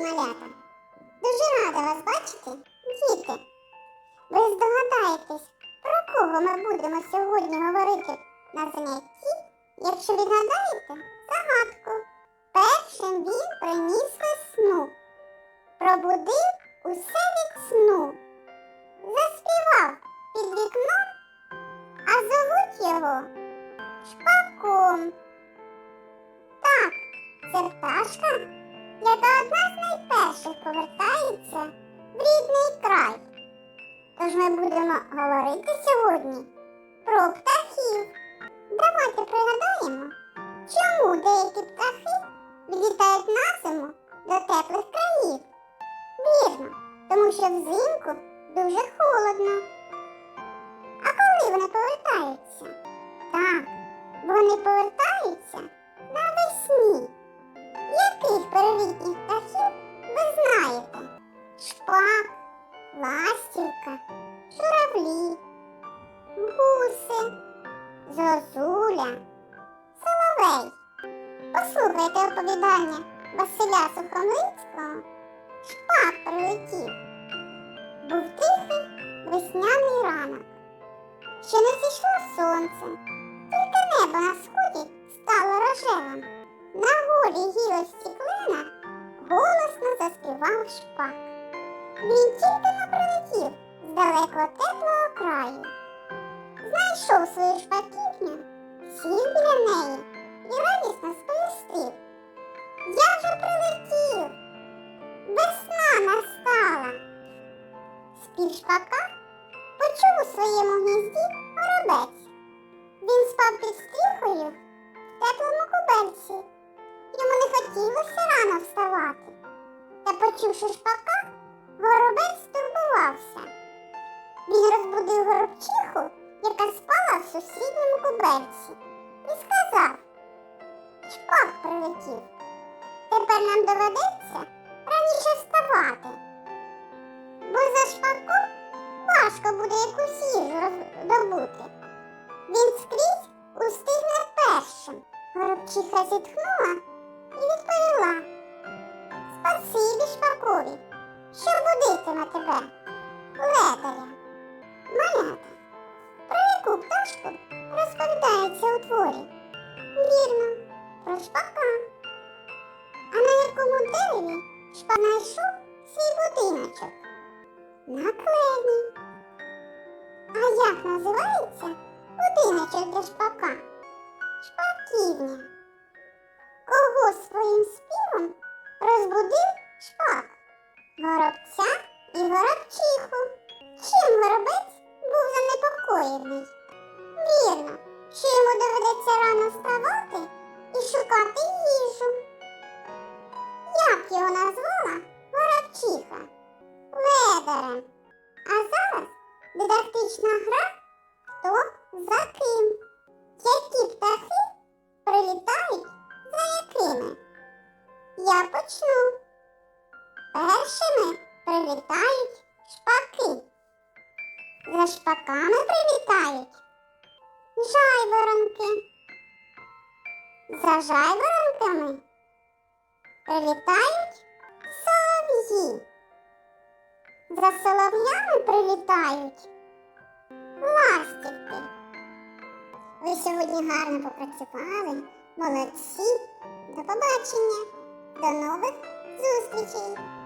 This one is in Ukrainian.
малята! Дуже рада вас бачити, діти. Ви здогадаєтесь, про кого ми будемо сьогодні говорити на занятті, якщо відгадаєте загадку. Першим він приніс весну, пробудив усе від сну, заспівав під вікном, а зовуть його шпаком. Так, це пташка, яка одна з найперших повертається в рідний край. Тож ми будемо говорити сьогодні про птахів. Давайте пригадаємо, чому деякі птахи відлітають на зиму до теплих країв. Вірно, тому що взимку дуже холодно. А коли вони повертаються? Так, вони повертаються. Перелітніх птахів ви знаєте? Шпак, ластівка, журавлі, гуси, зозуля, соловей. Послухайте оповідання Василя Сухомлинського. Шпак прилетів. Був тихий весняний ранок. Ще не зійшло сонце, тільки небо на сході голосно шпак. Він тільки не прилетів з далекого теплого краю. Знайшов свою шпаківню, сів біля неї і радісно сповістив. Я вже прилетів. Весна настала. Спів шпака почув у своєму гнізді горобець. Він спав під стріхою в теплому кубельці. Йому не хотілося рано вставати. Почувши шпака, горобець стурбувався. Він розбудив горобчиху, яка спала в сусідньому кубельці, і сказав: Шпак прилетів. Тепер нам доведеться раніше вставати. Бо за шпаком важко буде якусь їжу роздобути. Він скрізь устигне першим. Горобчиха зітхнула і відповіла. Шпакові, що будитиме тебе, ледаря. Малята, про яку пташку розповідається у творі? Вірно, про шпака. А на якому дереві шпак знайшов свій будиночок? На клені. А як називається будиночок для шпака? Шпаківня. Кого своїм співом розбудив шпак? Горобця і горобчиху. Чим горобець був занепокоєний? Вірно, що йому доведеться рано вставати і шукати їжу. Як його назвала горобчиха? Ледарем. А зараз дидактична гра хто за ким. Першими прилітають шпаки. За шпаками прилітають жайворонки. За жайворонками прилітають солов'ї. За солов'ями прилітають ластівки. Ви сьогодні гарно попрацювали. Молодці. До побачення. До нових зустрічей.